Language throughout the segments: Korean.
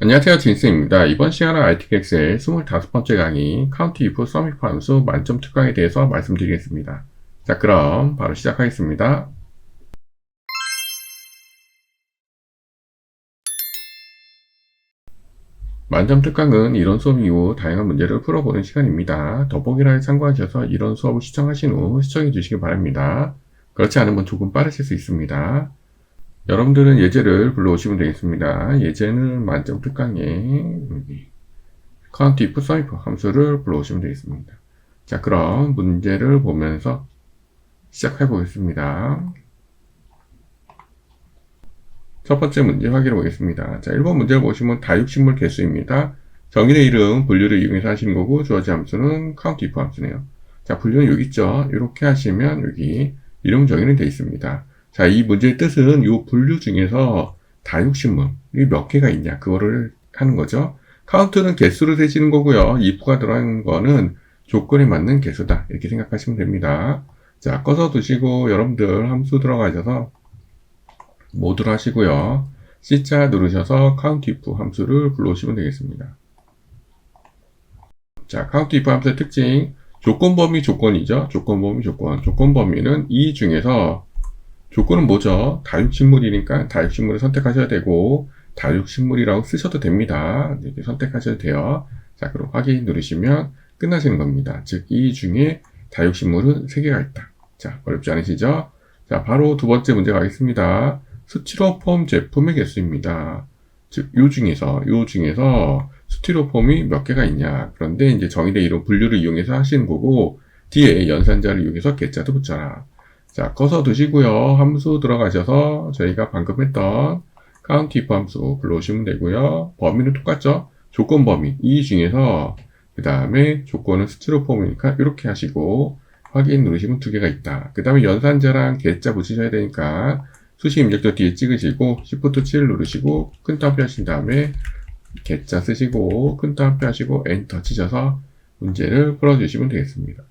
안녕하세요. 진스입니다. 이번 시간은 ITX의 25번째 강의 카운트 if 서밋 함수 만점 특강에 대해서 말씀드리겠습니다. 자, 그럼 바로 시작하겠습니다. 만점 특강은 이론 수업 이후 다양한 문제를 풀어보는 시간입니다. 더보기란에 참고하셔서 이론 수업을 시청하신 후 시청해 주시기 바랍니다. 그렇지 않으면 조금 빠르실 수 있습니다. 여러분들은 예제를 불러오시면 되겠습니다. 예제는 만점 특강에 여기 카운트 if 서이프 함수를 불러오시면 되겠습니다. 자, 그럼 문제를 보면서 시작해 보겠습니다. 첫 번째 문제 확인해 보겠습니다. 자, 1번 문제를 보시면 다육식물 개수입니다. 정의의 이름, 분류를 이용해서 하시는 거고, 주어진 함수는 count if 함수네요. 자, 분류는 여기 있죠. 이렇게 하시면 여기 이름 정의는 되어 있습니다. 자, 이 문제의 뜻은 이 분류 중에서 다육식물이 몇 개가 있냐, 그거를 하는 거죠. 카운트는 개수를 세시는 거고요. if가 들어가는 거는 조건에 맞는 개수다. 이렇게 생각하시면 됩니다. 자, 꺼서 두시고 여러분들 함수 들어가셔서 모드로 하시고요. C자 누르셔서 count if 함수를 불러오시면 되겠습니다. 자, count if 함수의 특징. 조건 범위 조건이죠. 조건 범위 조건. 조건 범위는 이 중에서 조건은 뭐죠? 다육식물이니까 다육식물을 선택하셔야 되고 다육식물이라고 쓰셔도 됩니다. 이렇게 선택하셔도 돼요. 자, 그럼 확인 누르시면 끝나시는 겁니다. 즉, 이 중에 다육식물은 3개가 있다. 자, 어렵지 않으시죠? 자, 바로 두 번째 문제 가겠습니다. 스티로폼 제품의 개수입니다. 즉, 요 중에서, 요 중에서 스티로폼이 몇 개가 있냐. 그런데 이제 정의된 이론 분류를 이용해서 하시는 거고, 뒤에 연산자를 이용해서 개자도 붙여라. 자, 꺼서 두시고요. 함수 들어가셔서 저희가 방금 했던 if 함수 불러오시면 되고요. 범위는 똑같죠? 조건 범위. 이 중에서 그 다음에 조건은 스티로폼이니까 이렇게 하시고 확인 누르시면 두 개가 있다. 그 다음에 연산자랑 개자 붙이셔야 되니까 수식 입력도 뒤에 찍으시고 Shift 7 누르시고 큰 따옴표 하신 다음에 개자 쓰시고 큰 따옴표 하시고 엔터 치셔서 문제를 풀어주시면 되겠습니다.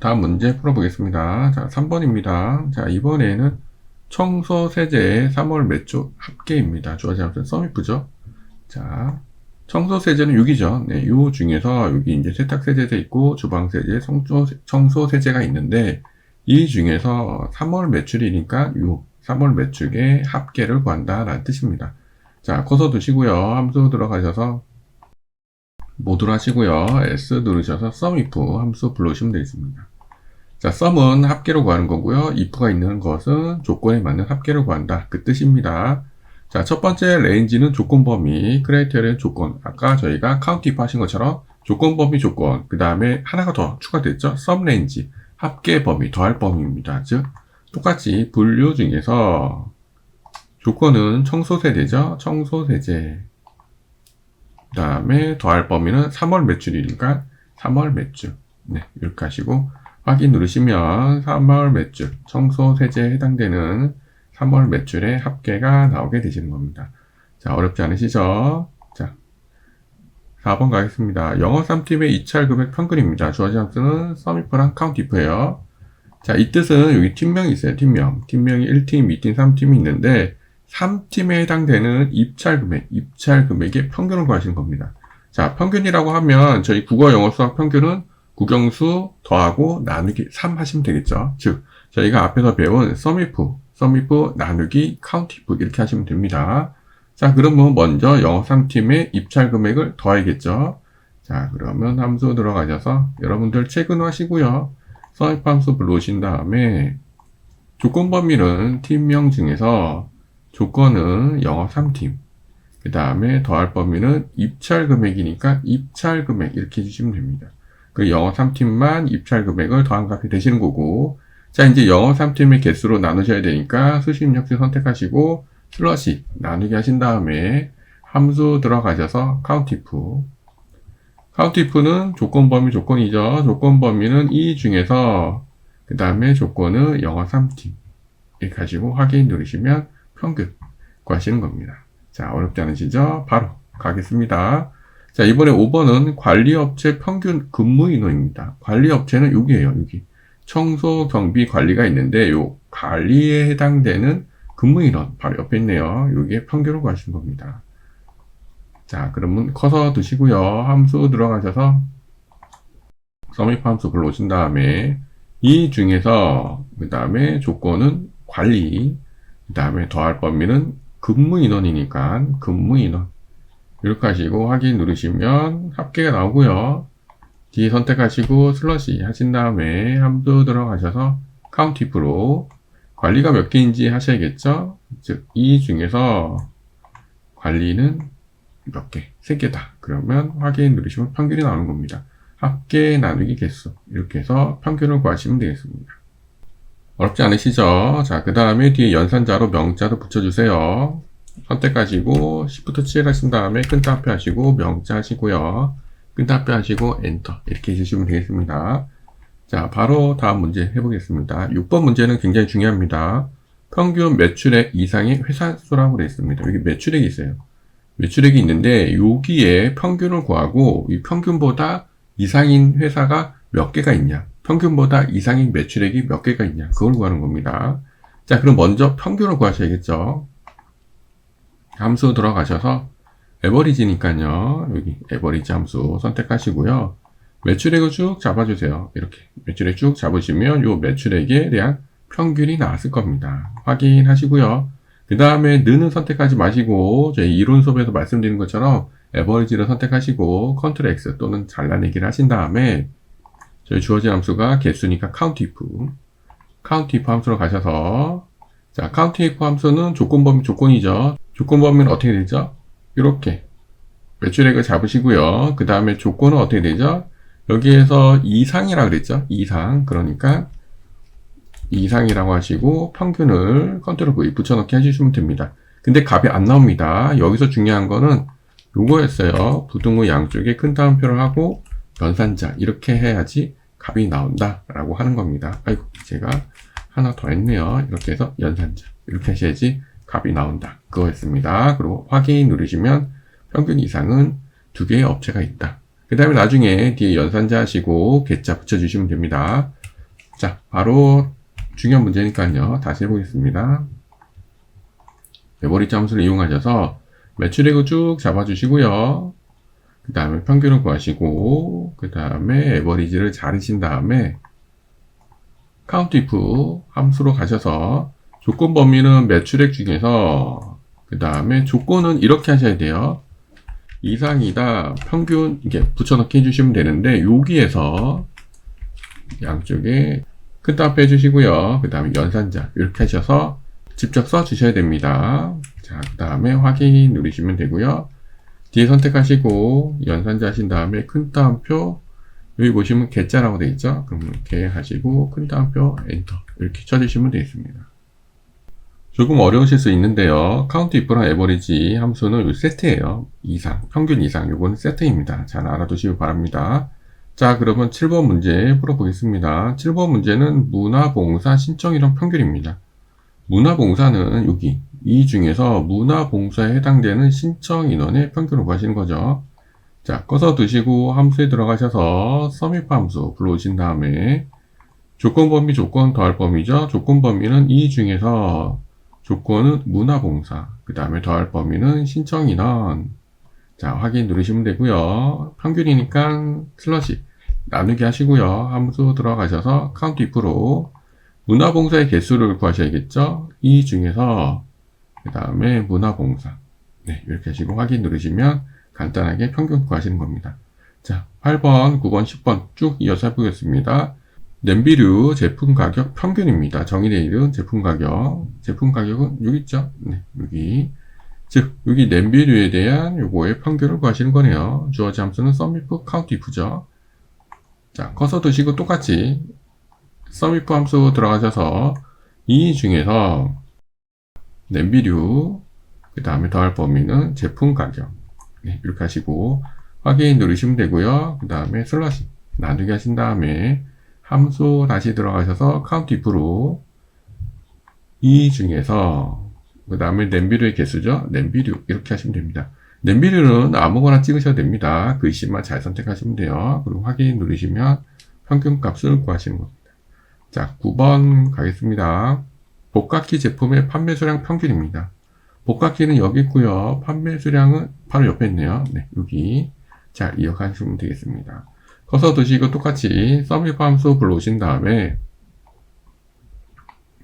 다음 문제 풀어보겠습니다. 자, 3번입니다. 자, 이번에는 청소 세제의 3월 매주 합계입니다. 주어진 함수는 썸이프죠. 자, 청소 세제는 6이죠. 네, 요 중에서 여기 이제 세탁 세제도 있고 주방 세제, 청소, 청소 세제가 있는데 이 중에서 3월 매출이니까 요 3월 매출의 합계를 구한다라는 뜻입니다. 자, 커서 두시고요. 함수 들어가셔서 모드로 하시고요. S 누르셔서 sumIf 함수 불러오시면 되겠습니다. 자, sum은 합계로 구하는 거고요. if가 있는 것은 조건에 맞는 합계를 구한다. 그 뜻입니다. 자, 첫 번째 range는 조건 범위, 크라이테리는 조건. 아까 저희가 count if 하신 것처럼 조건 범위 조건, 그 다음에 하나가 더 추가됐죠. sum range, 합계 범위, 더할 범위입니다. 즉, 똑같이 분류 중에서 조건은 청소세제죠. 청소세제. 그 다음에 더할 범위는 3월 매출이니까 3월 매출. 네, 이렇게 하시고 확인 누르시면 3월 매출, 청소 세제에 해당되는 3월 매출의 합계가 나오게 되시는 겁니다. 자, 어렵지 않으시죠? 자, 4번 가겠습니다. 영어 3팀의 입찰 금액 평균입니다. 주어진 함수는 서미프랑 카운티프예요. 자, 이 뜻은 여기 팀명이 있어요. 팀명. 팀명이 1팀, 2팀, 3팀이 있는데 3팀에 해당되는 입찰 금액, 입찰 금액의 평균을 구하시는 겁니다. 자, 평균이라고 하면 저희 국어, 영어, 수학 평균은 국영수 더하고 나누기 3 하시면 되겠죠. 즉, 저희가 앞에서 배운 서미프, 서미프 나누기 카운티프 이렇게 하시면 됩니다. 자, 그러면 먼저 영어 3팀의 입찰 금액을 더하겠죠. 자, 그러면 함수 들어가셔서 여러분들 체크하시고요. 서입 함수 불러오신 다음에 조건 범위는 팀명 중에서 조건은 영어 3팀. 그 다음에 더할 범위는 입찰 금액이니까 입찰 금액 이렇게 해주시면 됩니다. 그 영어 3팀만 입찰 금액을 더한 값이 되시는 거고 자 이제 영어 3팀의 개수로 나누셔야 되니까 수식 입력지 선택하시고 슬러시 나누기 하신 다음에 함수 들어가셔서 카운티프 카운티프는 조건 범위 조건이죠. 조건 범위는 이 중에서 그 다음에 조건은 영어 3팀 이렇게 하시고 확인 누르시면 평균 구하시는 겁니다. 자, 어렵지 않으시죠? 바로 가겠습니다. 자, 이번에 5번은 관리업체 평균 근무 인원입니다. 관리업체는 여기에요, 여기. 청소, 경비, 관리가 있는데, 요 관리에 해당되는 근무 인원, 바로 옆에 있네요. 여기에 평균을 구하시는 겁니다. 자, 그러면 커서 두시고요. 함수 들어가셔서 서밋 함수 불러오신 다음에 이 중에서 그 다음에 조건은 관리 그 다음에 더할 범위는 근무 인원이니까 근무 인원 이렇게 하시고 확인 누르시면 합계가 나오고요. 뒤에 선택하시고 슬러시 하신 다음에 함수 들어가셔서 카운트 if로 관리가 몇 개인지 하셔야겠죠? 즉, 이 중에서 관리는 몇 개? 세 개다. 그러면 확인 누르시면 평균이 나오는 겁니다. 합계 나누기 개수. 이렇게 해서 평균을 구하시면 되겠습니다. 어렵지 않으시죠? 자, 그 다음에 뒤에 연산자로 명자도 붙여주세요. 선택하시고, Shift 7 하신 다음에 끈 따표 하시고, 명자 하시고요. 끈 따표 하시고, 엔터. 이렇게 해주시면 되겠습니다. 자, 바로 다음 문제 해보겠습니다. 6번 문제는 굉장히 중요합니다. 평균 매출액 이상의 회사 수라고 되어 있습니다. 여기 매출액이 있어요. 매출액이 있는데 여기에 평균을 구하고 이 평균보다 이상인 회사가 몇 개가 있냐 평균보다 이상인 매출액이 몇 개가 있냐 그걸 구하는 겁니다. 자 그럼 먼저 평균을 구하셔야겠죠. 함수 들어가셔서 에버리지니까요. 여기 에버리지 함수 선택하시고요. 매출액을 쭉 잡아주세요. 이렇게 매출액 쭉 잡으시면 요 매출액에 대한 평균이 나왔을 겁니다. 확인하시고요. 그 다음에 는은 선택하지 마시고 저희 이론 수업에서 말씀드린 것처럼 에버리지를 선택하시고 컨트롤 X 또는 잘라내기를 하신 다음에 저희 주어진 함수가 개수니까 count if count if 함수로 가셔서 자 count if 함수는 조건 범위 조건이죠. 조건 범위는 어떻게 되죠? 이렇게 매출액을 잡으시고요. 그 다음에 조건은 어떻게 되죠? 여기에서 이상이라 그랬죠? 이상 그러니까 이상이라고 하시고 평균을 컨트롤 V 붙여넣기 해주시면 됩니다. 근데 값이 안 나옵니다. 여기서 중요한 거는 요거였어요. 부등호 양쪽에 큰 따옴표를 하고 연산자 이렇게 해야지 값이 나온다 라고 하는 겁니다. 아이고 제가 하나 더 했네요. 이렇게 해서 연산자 이렇게 하셔야지 값이 나온다. 그거였습니다. 그리고 확인 누르시면 평균 이상은 두 개의 업체가 있다. 그 다음에 나중에 뒤에 연산자 하시고 개자 붙여주시면 됩니다. 자, 바로 중요한 문제니까요. 다시 해보겠습니다. 메모리 함수를 이용하셔서 매출액을 쭉 잡아주시고요. 그 다음에 평균을 구하시고 그 다음에 에버리지를 자르신 다음에 카운트 if 함수로 가셔서 조건 범위는 매출액 중에서 그 다음에 조건은 이렇게 하셔야 돼요. 이상이다 평균 이게 붙여넣기 해주시면 되는데 여기에서 양쪽에 큰따 빼주시고요. 그 다음에 연산자 이렇게 하셔서 직접 써 주셔야 됩니다. 자, 그 다음에 확인 누르시면 되고요. 뒤에 선택하시고 연산자 하신 다음에 큰 따옴표 여기 보시면 개자라고 되어 있죠. 그럼 이렇게 하시고 큰 따옴표 엔터 이렇게 쳐주시면 되겠습니다. 조금 어려우실 수 있는데요. 카운트 if랑 에버리지 함수는 이 세트예요. 이상, 평균 이상, 이거는 세트입니다. 잘 알아두시기 바랍니다. 자, 그러면 7번 문제 풀어보겠습니다. 7번 문제는 문화봉사 신청인원 평균입니다. 문화봉사는 여기 이 중에서 문화봉사에 해당되는 신청 인원의 평균을 구하시는 거죠. 자, 꺼서 두시고 함수에 들어가셔서 서밋 함수 불러오신 다음에 조건 범위 조건 더할 범위죠. 조건 범위는 이 중에서 조건은 문화봉사, 그 다음에 더할 범위는 신청 인원. 자, 확인 누르시면 되고요. 평균이니까 슬러시 나누기 하시고요. 함수 들어가셔서 카운트 if로 문화봉사의 개수를 구하셔야겠죠. 이 중에서 그 다음에 문화봉사 네 이렇게 하시고 확인 누르시면 간단하게 평균 구하시는 겁니다. 자 8번, 9번, 10번 쭉 이어서 해보겠습니다. 냄비류 제품 가격 평균입니다. 있는 제품 가격 제품 가격은 여기 있죠. 네 여기 즉 여기 냄비류에 대한 요거의 평균을 구하시는 거네요. 주어진 함수는 썸미프 카운트 if죠. 자, 커서 두시고 똑같이 서밋프 함수 들어가셔서 이 중에서 냄비류 그 다음에 더할 범위는 제품 가격 네, 이렇게 하시고 확인 누르시면 되고요. 그 다음에 슬러시 나누기 하신 다음에 함수 다시 들어가셔서 카운트 if로 이 중에서 그 다음에 냄비류의 개수죠. 냄비류 이렇게 하시면 됩니다. 냄비류는 아무거나 찍으셔도 됩니다. 글씨만 잘 선택하시면 돼요. 그리고 확인 누르시면 평균값을 구하시는 겁니다. 자, 9번 가겠습니다. 복각기 제품의 판매 수량 평균입니다. 복각기는 여기 있고요. 판매 수량은 바로 옆에 있네요. 네, 여기. 잘 이어가시면 되겠습니다. 커서 드시고 똑같이 서밋 함수 불러오신 다음에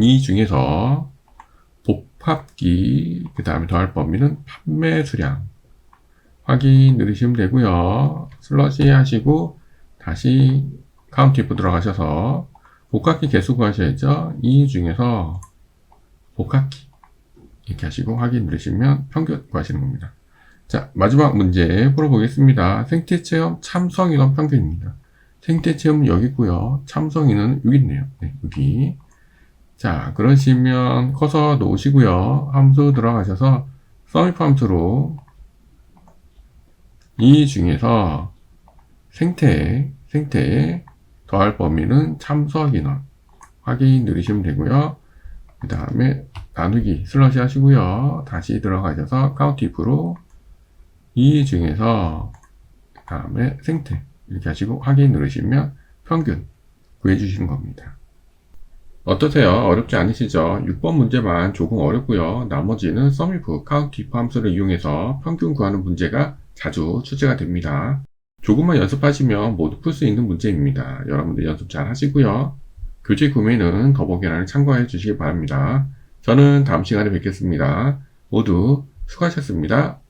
이 중에서 복합기 그 다음에 더할 범위는 판매 수량 확인 누르시면 되고요. 슬러시 하시고 다시 카운트 if 들어가셔서 복합기 개수 구하셔야죠. 이 중에서 복합기 이렇게 하시고 확인 누르시면 평균 구하시는 겁니다. 자, 마지막 문제 풀어보겠습니다. 생태 체험 참성 인원 평균입니다. 생태 체험은 여기 있고요. 참성인은 여기 있네요. 네, 여기. 자, 그러시면 커서 놓으시고요. 함수 들어가셔서 서밋 함수로 이 중에서 생태, 생태 더할 범위는 참석 인원 확인 누르시면 되고요. 그 다음에 나누기 슬러시 하시고요. 다시 들어가셔서 카운트 if로 이 중에서 그 다음에 생태 이렇게 하시고 확인 누르시면 평균 구해주시는 겁니다. 어떠세요? 어렵지 않으시죠? 6번 문제만 조금 어렵고요. 나머지는 카운트 if 함수를 이용해서 평균 구하는 문제가 자주 출제가 됩니다. 조금만 연습하시면 모두 풀 수 있는 문제입니다. 여러분들 연습 잘 하시고요. 교재 구매는 더보기란을 참고해 주시기 바랍니다. 저는 다음 시간에 뵙겠습니다. 모두 수고하셨습니다.